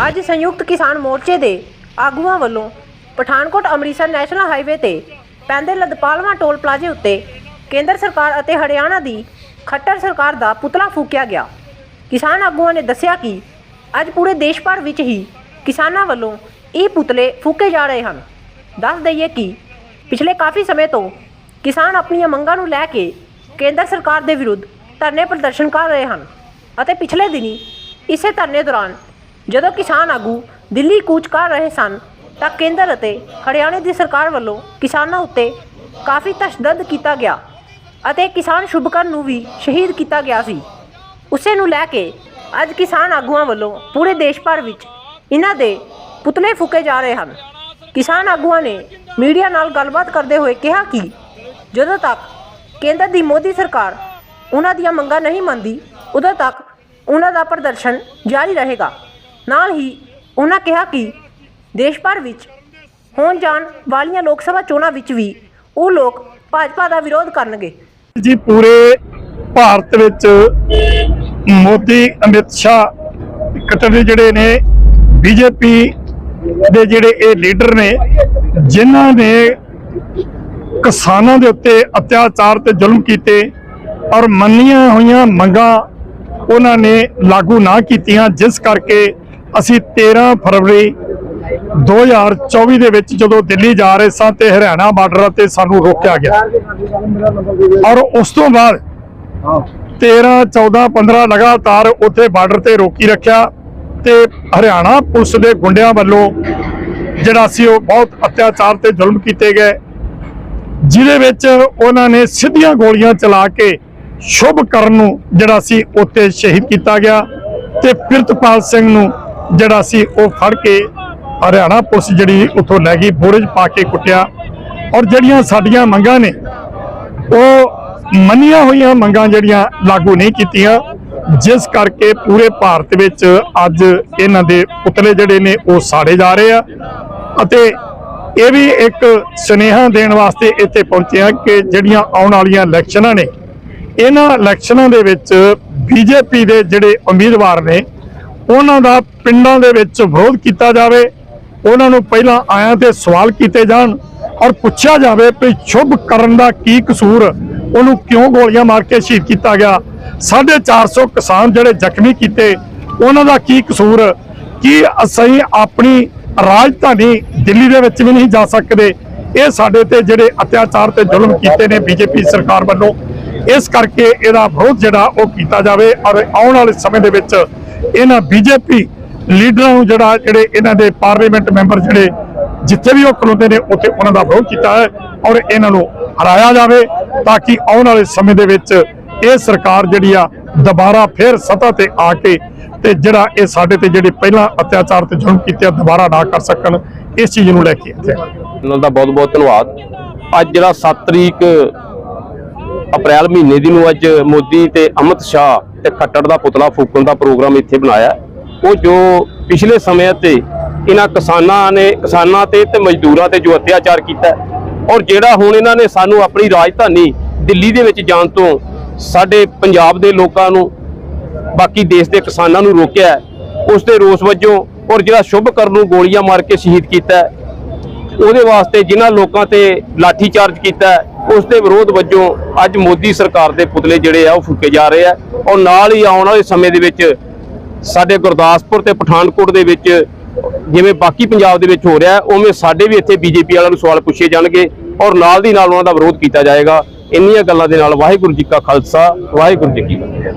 ਅੱਜ ਸੰਯੁਕਤ ਕਿਸਾਨ ਮੋਰਚੇ ਦੇ ਆਗੂਆਂ ਵੱਲੋਂ ਪਠਾਨਕੋਟ ਅੰਮ੍ਰਿਤਸਰ ਨੈਸ਼ਨਲ ਹਾਈਵੇ ਤੇ ਪੈਂਦੇ ਲਦਪਾਲਵਾ ਟੋਲ ਪਲਾਜ਼ੇ ਉੱਤੇ ਕੇਂਦਰ ਸਰਕਾਰ ਅਤੇ ਹਰਿਆਣਾ ਦੀ ਖੱਟਰ ਸਰਕਾਰ ਦਾ ਪੁਤਲਾ ਫੂਕਿਆ ਗਿਆ। ਕਿਸਾਨ ਆਗੂਆਂ ਨੇ ਦੱਸਿਆ ਕਿ ਅੱਜ ਪੂਰੇ ਦੇਸ਼ ਭਰ ਵਿੱਚ ਹੀ ਕਿਸਾਨਾਂ ਵੱਲੋਂ ਇਹ ਪੁਤਲੇ ਫੂਕੇ ਜਾ ਰਹੇ ਹਨ। ਦੱਸ ਦਈਏ ਕਿ ਪਿਛਲੇ ਕਾਫੀ ਸਮੇਂ ਤੋਂ ਕਿਸਾਨ ਆਪਣੀਆਂ ਮੰਗਾਂ ਨੂੰ ਲੈ ਕੇ ਕੇਂਦਰ ਸਰਕਾਰ ਦੇ ਵਿਰੁੱਧ ਧਰਨੇ ਪ੍ਰਦਰਸ਼ਨ ਕਰ ਰਹੇ ਹਨ ਅਤੇ ਪਿਛਲੇ ਦਿਨੀ ਇਸੇ ਧਰਨੇ ਦੌਰਾਨ ਜਦੋਂ ਕਿਸਾਨ ਆਗੂ ਦਿੱਲੀ ਕੂਚ ਕਰ ਰਹੇ ਸਨ ਤਾਂ ਕੇਂਦਰ ਅਤੇ ਹਰਿਆਣਾ ਦੀ ਸਰਕਾਰ ਵੱਲੋਂ ਕਿਸਾਨਾਂ ਉੱਤੇ ਕਾਫੀ ਤਸ਼ੱਦਦ ਕੀਤਾ ਗਿਆ ਅਤੇ ਕਿਸਾਨ ਸ਼ੁਭਕਰਨ ਨੂੰ ਵੀ ਸ਼ਹੀਦ ਕੀਤਾ ਗਿਆ ਸੀ। ਉਸੇ ਨੂੰ ਲੈ ਕੇ ਅੱਜ ਕਿਸਾਨ ਆਗੂਆਂ ਵੱਲੋਂ ਪੂਰੇ ਦੇਸ਼ ਭਰ ਵਿੱਚ ਇਹਨਾਂ ਦੇ ਪੁਤਲੇ ਫੂਕੇ ਜਾ ਰਹੇ ਹਨ। ਕਿਸਾਨ ਆਗੂਆਂ ਨੇ ਮੀਡੀਆ ਨਾਲ ਗੱਲਬਾਤ ਕਰਦੇ ਹੋਏ ਕਿਹਾ ਕਿ ਜਦੋਂ ਤੱਕ ਕੇਂਦਰ ਦੀ ਮੋਦੀ ਸਰਕਾਰ ਉਹਨਾਂ ਦੀਆਂ ਮੰਗਾਂ ਨਹੀਂ ਮੰਨਦੀ, ਉਦੋਂ ਤੱਕ ਉਹਨਾਂ ਦਾ ਪ੍ਰਦਰਸ਼ਨ ਜਾਰੀ ਰਹੇਗਾ। ਨਾਲ ਹੀ ਉਹਨਾਂ ਕਿਹਾ ਕਿ ਦੇਸ਼ ਭਰ ਵਿੱਚ ਹੋਣ ਜਾਣ ਵਾਲੀਆਂ ਲੋਕ ਸਭਾ ਚੋਣਾਂ ਵਿੱਚ ਵੀ ਉਹ ਲੋਕ ਭਾਜਪਾ ਦਾ ਵਿਰੋਧ ਕਰਨਗੇ। ਜੀ, ਪੂਰੇ ਭਾਰਤ ਵਿੱਚ ਮੋਦੀ, ਅਮਿਤ ਸ਼ਾਹ ਕਟਰ ਜਿਹੜੇ ਨੇ, ਬੀਜੇਪੀ ਦੇ ਜਿਹੜੇ ਇਹ ਲੀਡਰ ਨੇ, ਜਿਨ੍ਹਾਂ ਨੇ ਕਿਸਾਨਾਂ ਦੇ ਉੱਤੇ ਅਤਿਆਚਾਰ ਤੇ ਜ਼ੁਲਮ ਕੀਤੇ ਔਰ ਮੰਨੀਆਂ ਹੋਈਆਂ ਮੰਗਾਂ ਉਹਨਾਂ ਨੇ ਲਾਗੂ ਨਾ ਕੀਤੀਆਂ, ਜਿਸ ਕਰਕੇ ਅਸੀਂ 13 ਫਰਵਰੀ 2024 ਦੇ ਵਿੱਚ ਜਦੋਂ ਦਿੱਲੀ ਜਾ ਰਹੇ ਸਾਂ ਤੇ ਹਰਿਆਣਾ ਬਾਰਡਰ ਤੇ ਸਾਨੂੰ ਰੋਕਿਆ ਗਿਆ। ਔਰ ਉਸ ਤੋਂ ਬਾਅਦ 13 14 15 ਲਗਾਤਾਰ ਉੱਥੇ ਬਾਰਡਰ ਤੇ ਰੋਕੀ ਰੱਖਿਆ। ਤੇ ਹਰਿਆਣਾ ਪੁਲਿਸ ਦੇ ਗੁੰਡਿਆਂ ਵੱਲੋਂ ਜਿਹੜਾ ਸੀ ਉਹ ਬਹੁਤ ਅਤਿਆਚਾਰ ਤੇ ਜ਼ੁਲਮ ਕੀਤੇ ਗਏ। ਜਿਹਦੇ ਵਿੱਚ ਉਹਨਾਂ ਨੇ ਸਿੱਧੀਆਂ ਗੋਲੀਆਂ ਚਲਾ ਕੇ ਸ਼ੁਭ ਕਰਨ ਨੂੰ ਜਿਹੜਾ ਸੀ ਉੱਤੇ ਸ਼ਹੀਦ ਕੀਤਾ ਗਿਆ ਤੇ ਪ੍ਰਿਤਪਾਲ ਸਿੰਘ ਨੂੰ ਜਿਹੜਾ ਸੀ ਉਹ ਫੜ ਕੇ ਹਰਿਆਣਾ ਪੁਲਿਸ ਜਿਹੜੀ ਉੱਥੋਂ ਲੈ ਗਈ ਬੋਰੇ ਪਾ ਕੇ ਕੁੱਟਿਆ। ਔਰ ਜਿਹੜੀਆਂ ਸਾਡੀਆਂ ਮੰਗਾਂ ਨੇ, ਉਹ ਮੰਨੀਆਂ ਹੋਈਆਂ ਮੰਗਾਂ ਜਿਹੜੀਆਂ ਲਾਗੂ ਨਹੀਂ ਕੀਤੀਆਂ। ਜਿਸ ਕਰਕੇ ਪੂਰੇ ਭਾਰਤ ਵਿੱਚ ਅੱਜ ਇਹਨਾਂ ਦੇ ਪੁਤਲੇ ਜਿਹੜੇ ਨੇ ਉਹ ਸਾੜੇ ਜਾ ਰਹੇ ਆ। ਅਤੇ ਇਹ ਵੀ ਇੱਕ ਸੁਨੇਹਾ ਦੇਣ ਵਾਸਤੇ ਇੱਥੇ ਪਹੁੰਚੇ ਆ ਕਿ ਜਿਹੜੀਆਂ ਆਉਣ ਵਾਲੀਆਂ ਇਲੈਕਸ਼ਨਾਂ ਨੇ, ਇਹਨਾਂ ਇਲੈਕਸ਼ਨਾਂ ਦੇ ਵਿੱਚ ਬੀਜੇਪੀ ਦੇ ਜਿਹੜੇ ਉਮੀਦਵਾਰ ਨੇ, ਉਹਨਾਂ ਦਾ ਪਿੰਡਾਂ ਦੇ ਵਿੱਚ ਵਿਰੋਧ ਕੀਤਾ ਜਾਵੇ, ਉਹਨਾਂ ਨੂੰ ਪਹਿਲਾਂ ਆਇਆਂ ਤੇ ਸਵਾਲ ਕੀਤੇ ਜਾਣ ਔਰ ਪੁੱਛਿਆ ਜਾਵੇ ਕਿ ਸ਼ੁਭ ਕਰਨ ਦਾ ਕੀ ਕਸੂਰ, ਉਹਨੂੰ ਕਿਉਂ ਗੋਲੀਆਂ ਮਾਰ ਕੇ ਸ਼ਹੀਦ ਕੀਤਾ ਗਿਆ। 450 ਕਿਸਾਨ ਜਿਹੜੇ ਜ਼ਖਮੀ ਕੀਤੇ, ਉਹਨਾਂ ਦਾ ਕੀ ਕਸੂਰ? ਕੀ ਅਸੀਂ ਆਪਣੀ ਰਾਜਧਾਨੀ ਦਿੱਲੀ ਦੇ ਵਿੱਚ ਵੀ ਨਹੀਂ ਜਾ ਸਕਦੇ? ਇਹ ਸਾਡੇ ਤੇ ਜਿਹੜੇ ਅਤਿਆਚਾਰ ਤੇ ਜ਼ੁਲਮ ਕੀਤੇ ਨੇ ਬੀਜੇਪੀ ਸਰਕਾਰ ਵੱਲੋਂ, ਇਸ ਕਰਕੇ ਇਹਦਾ ਵਿਰੋਧ ਜਿਹੜਾ ਉਹ ਕੀਤਾ ਜਾਵੇ ਔਰ ਆਉਣ ਵਾਲੇ ਸਮੇਂ ਦੇ ਵਿੱਚ ਇਹਨਾਂ ਬੀਜੇਪੀ ਲੀਡਰਾਂ ਨੂੰ ਜਿਹੜਾ, ਜਿਹੜੇ ਇਹਨਾਂ ਦੇ ਪਾਰਲੀਮੈਂਟ ਮੈਂਬਰ ਜਿਹੜੇ ਜਿੱਥੇ ਵੀ ਉਹ ਖਲੋਤੇ ਨੇ, ਉੱਥੇ ਉਹਨਾਂ ਦਾ ਵਿਰੋਧ ਕੀਤਾ ਹੈ ਔਰ ਇਹਨਾਂ ਨੂੰ ਹਰਾਇਆ ਜਾਵੇ ਤਾਂ ਕਿ ਆਉਣ ਵਾਲੇ ਸਮੇਂ ਦੇ ਵਿੱਚ ਇਹ ਸਰਕਾਰ ਜਿਹੜੀ ਆ ਦੁਬਾਰਾ ਫਿਰ ਸੱਤਾ ਤੇ ਆ ਕੇ ਤੇ ਜਿਹੜਾ ਇਹ ਸਾਡੇ ਤੇ ਜਿਹੜੇ ਪਹਿਲਾਂ ਅਤਿਆਚਾਰ ਤੇ ਜ਼ੁਲਮ ਕੀਤੇ ਆ, ਦੁਬਾਰਾ ਨਾ ਕਰ ਸਕਣ, ਇਸ ਚੀਜ਼ ਨੂੰ ਲੈ ਕੇ ਇੱਥੇ ਉਹਨਾਂ ਦਾ ਬਹੁਤ ਬਹੁਤ ਧੰਨਵਾਦ। ਅੱਜ ਜਿਹੜਾ 7 ਤਰੀਕ, ਅਪ੍ਰੈਲ ਮਹੀਨੇ ਦੀ ਨੂੰ ਅੱਜ ਮੋਦੀ ਤੇ ਅਮਿਤ ਸ਼ਾਹ ਤੇ ਖੱਟੜ ਦਾ ਪੁਤਲਾ ਫੂਕਣ ਦਾ ਪ੍ਰੋਗਰਾਮ ਇੱਥੇ ਬਣਾਇਆ ਉਹ ਜੋ ਪਿਛਲੇ ਸਮੇਂ ਤੇ ਇਹਨਾਂ ਕਿਸਾਨਾਂ ਨੇ, ਕਿਸਾਨਾਂ ਤੇ ਤੇ ਮਜ਼ਦੂਰਾਂ ਤੇ ਜੋ ਅਤਿਆਚਾਰ ਕੀਤਾ ਔਰ ਜਿਹੜਾ ਹੁਣ ਇਹਨਾਂ ਨੇ ਸਾਨੂੰ ਆਪਣੀ ਰਾਜਧਾਨੀ ਦਿੱਲੀ ਦੇ ਵਿੱਚ ਜਾਣ ਤੋਂ ਸਾਡੇ ਪੰਜਾਬ ਦੇ ਲੋਕਾਂ ਨੂੰ ਬਾਕੀ ਦੇਸ਼ ਦੇ ਕਿਸਾਨਾਂ ਨੂੰ ਰੋਕਿਆ ਹੈ, ਉਸ ਦੇ ਰੋਸ ਵਜੋਂ ਔਰ ਜਿਹੜਾ ਸ਼ੁਭਕਰਨ ਨੂੰ ਗੋਲੀਆਂ ਮਾਰ ਕੇ ਸ਼ਹੀਦ ਕੀਤਾ ਉਹਦੇ ਵਾਸਤੇ ਜਿਨ੍ਹਾਂ ਲੋਕਾਂ ਤੇ ਲਾਠੀ ਚਾਰਜ ਕੀਤਾ ਹੈ, ਉਸ ਦੇ ਵਿਰੋਧ ਵਜੋਂ ਅੱਜ ਮੋਦੀ ਸਰਕਾਰ ਦੇ ਪੁਤਲੇ ਜਿਹੜੇ ਆ ਉਹ ਫੂਕੇ ਜਾ ਰਹੇ ਆ। ਔਰ ਨਾਲ ਹੀ ਆਉਣ ਵਾਲੇ ਸਮੇਂ ਦੇ ਵਿੱਚ ਸਾਡੇ ਗੁਰਦਾਸਪੁਰ ਤੇ ਪਠਾਨਕੋਟ ਦੇ ਵਿੱਚ ਜਿਵੇਂ ਬਾਕੀ ਪੰਜਾਬ ਦੇ ਵਿੱਚ ਹੋ ਰਿਹਾ ਉਵੇਂ ਸਾਡੇ ਵੀ ਇੱਥੇ ਬੀਜੇਪੀ ਵਾਲਿਆਂ ਨੂੰ ਸਵਾਲ ਪੁੱਛੇ ਜਾਣਗੇ ਔਰ ਨਾਲ ਦੀ ਨਾਲ ਉਹਨਾਂ ਦਾ ਵਿਰੋਧ ਕੀਤਾ ਜਾਏਗਾ। ਇੰਨੀਆਂ ਗੱਲਾਂ ਦੇ ਨਾਲ ਵਾਹਿਗੁਰੂ ਜੀ ਕਾ ਖਾਲਸਾ ਵਾਹਿਗੁਰੂ ਜੀ ਕੀ ਫਤਿਹ।